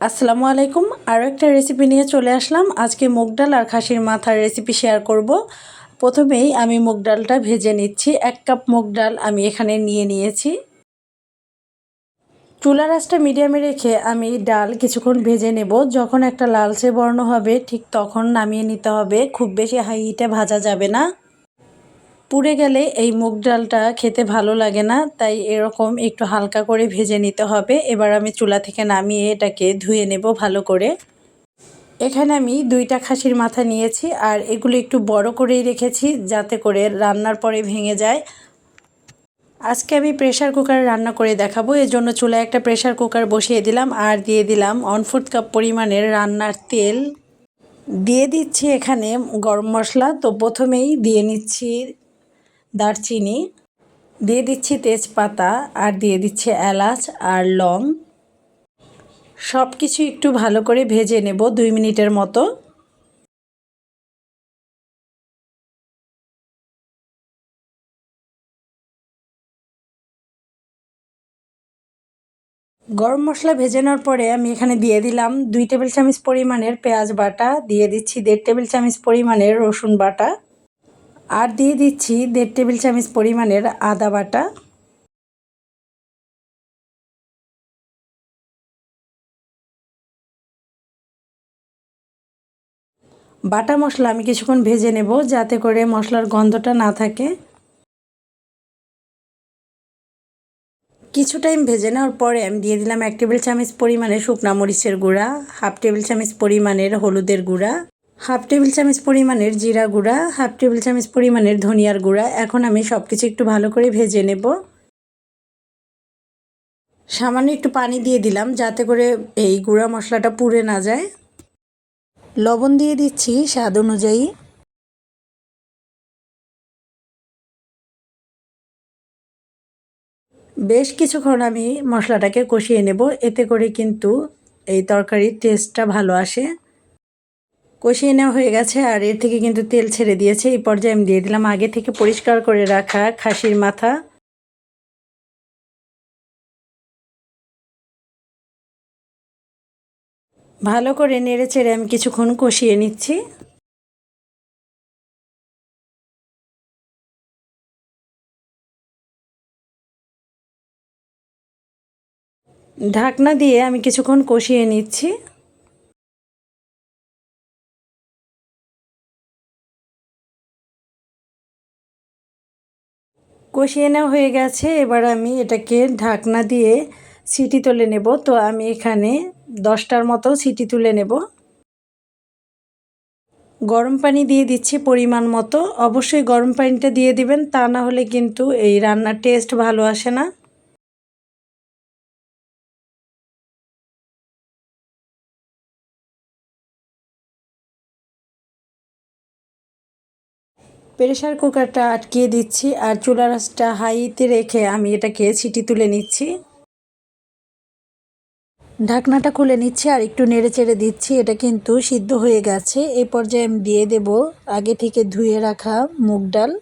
আসসালামু আলাইকুম। আরও একটা রেসিপি নিয়ে চলে আসলাম। আজকে মুগ ডাল আর খাসির মাথার রেসিপি শেয়ার করব। প্রথমেই আমি মুগ ডালটা ভেজে নিচ্ছি। এক কাপ মুগ ডাল আমি এখানে নিয়ে নিয়েছি। চুলা রাসটা মিডিয়ামে রেখে আমি ডাল কিছুক্ষণ ভেজে নেব। যখন একটা লালচে বর্ণ হবে, ঠিক তখন নামিয়ে নিতে হবে। খুব বেশি হাই হিটে ভাজা যাবে না। পুড়ে গেলে এই মুগ ডালটা খেতে ভালো লাগে না, তাই এরকম একটু হালকা করে ভেজে নিতে হবে। এবার আমি চুলা থেকে নামিয়ে এটাকে ধুয়ে নেব ভালো করে। এখানে আমি দুইটা খাসির মাথা নিয়েছি, আর এগুলো একটু বড় করেই রেখেছি যাতে করে রান্নার পরে ভেঙে যায়। আজকে আমি প্রেশার কুকারে রান্না করে দেখাবো এর জন্য চুলায় একটা প্রেশার কুকার বসিয়ে দিলাম আর দিয়ে দিলাম ফোর্থ কাপ পরিমাণের রান্নার তেল। দিয়ে দিচ্ছি এখানে গরম মশলা, তো প্রথমেই দিয়ে নিচ্ছি দারচিনি, দিয়ে দিচ্ছি তেজপাতা আর দিয়ে দিচ্ছি এলাচ আর লং। সব কিছু একটু ভালো করে ভেজে নেব দুই মিনিটের মতো। গরম মশলা ভেজে নেওয়ার পরে আমি এখানে দিয়ে দিলাম দুই টেবিল চামচ পরিমাণের পেঁয়াজ বাটা, দিয়ে দিচ্ছি দেড় টেবিল চামচ পরিমাণের রসুন বাটা। আর দিয়ে দিচ্ছি দেড় টেবিল চামচ পরিমাণের আদা বাটা। বাটা মশলা আমি কিছুক্ষণ ভেজে নেব যাতে করে মশলার গন্ধটা না থাকে। কিছু টাইম ভেজে নেওয়ার পরে আমি দিয়ে দিলাম এক টেবিল চামচ পরিমাণের শুকনা মরিচের গুঁড়া, হাফ টেবিল চামচ পরিমাণের হলুদের গুঁড়া। হাফ টেবিল চামচ পরিমাণের জিরা গুঁড়া, হাফ টেবিল চামচ পরিমাণের ধনিয়ার গুঁড়া। এখন আমি সব কিছু একটু ভালো করে ভেজে নেব। সামান্য একটু পানি দিয়ে দিলাম যাতে করে এই গুঁড়া মশলাটা পুড়ে না যায়। লবণ দিয়ে দিচ্ছি স্বাদ অনুযায়ী। বেশ কিছুক্ষণ আমি মশলাটাকে কষিয়ে নেব, এতে করে কিন্তু এই তরকারির টেস্টটা ভালো আসে। কষিয়ে নেওয়া হয়ে গেছে আর এর থেকে কিন্তু তেল ছেড়ে দিয়েছে। এই পর্যায়ে আমি দিয়ে দিলাম আগে থেকে পরিষ্কার করে রাখা খাসির মাথা। ভালো করে নেড়ে চেড়ে আমি কিছুক্ষণ কষিয়ে নিচ্ছি। ঢাকনা দিয়ে আমি কিছুক্ষণ কষিয়ে নিচ্ছি। কষিয়ে নেওয়া হয়ে গেছে। এবার আমি এটাকে ঢাকনা দিয়ে সিটি তুলে নেব। তো আমি এখানে দশটার মতো সিটি তুলে নেব। গরম পানি দিয়ে দিচ্ছি পরিমাণ মতো। অবশ্যই গরম পানিটা দিয়ে দিবেন, তা না হলে কিন্তু এই রান্নার টেস্ট ভালো আসে না। প্রেশার কুকারটা আটকিয়ে দিচ্ছি আর চুলা রাসটা হাইতে রেখে আমি এটাকে সিটি তুলে নিচ্ছি। ঢাকনাটা খুলে নিচ্ছি আর একটু নেড়ে চেড়ে দিচ্ছি, এটা কিন্তু সিদ্ধ হয়ে গেছে। এই পর্যায়ে আমি দিয়ে দেব আগে থেকে ধুয়ে রাখা মুগ ডাল।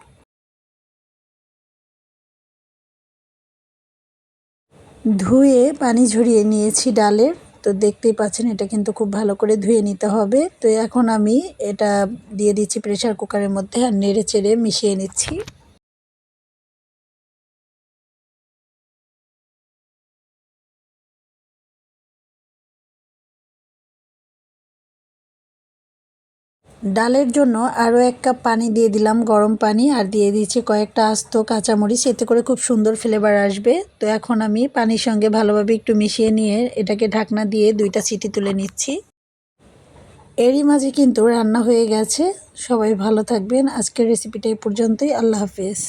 ধুয়ে পানি ঝরিয়ে নিয়েছি ডালের। তো দেখতেই পাচ্ছেন, এটা কিন্তু খুব ভালো করে ধুয়ে নিতে হবে। তো এখন আমি এটা দিয়ে দিচ্ছি প্রেশার কুকারের মধ্যে আর নেড়ে চেড়ে মিশিয়ে নিচ্ছি। ডালের জন্য আরও এক কাপ পানি দিয়ে দিলাম, গরম পানি, আর দিয়ে দিচ্ছি কয়েকটা আস্ত কাঁচামরিচ। এতে করে খুব সুন্দর ফ্লেভার আসবে। তো এখন আমি পানির সঙ্গে ভালোভাবে একটু মিশিয়ে নিয়ে এটাকে ঢাকনা দিয়ে দুইটা সিটি তুলে নিচ্ছি। এরই মাঝে কিন্তু রান্না হয়ে গেছে। সবাই ভালো থাকবেন। আজকের রেসিপিটা এই পর্যন্তই। আল্লাহ হাফেজ।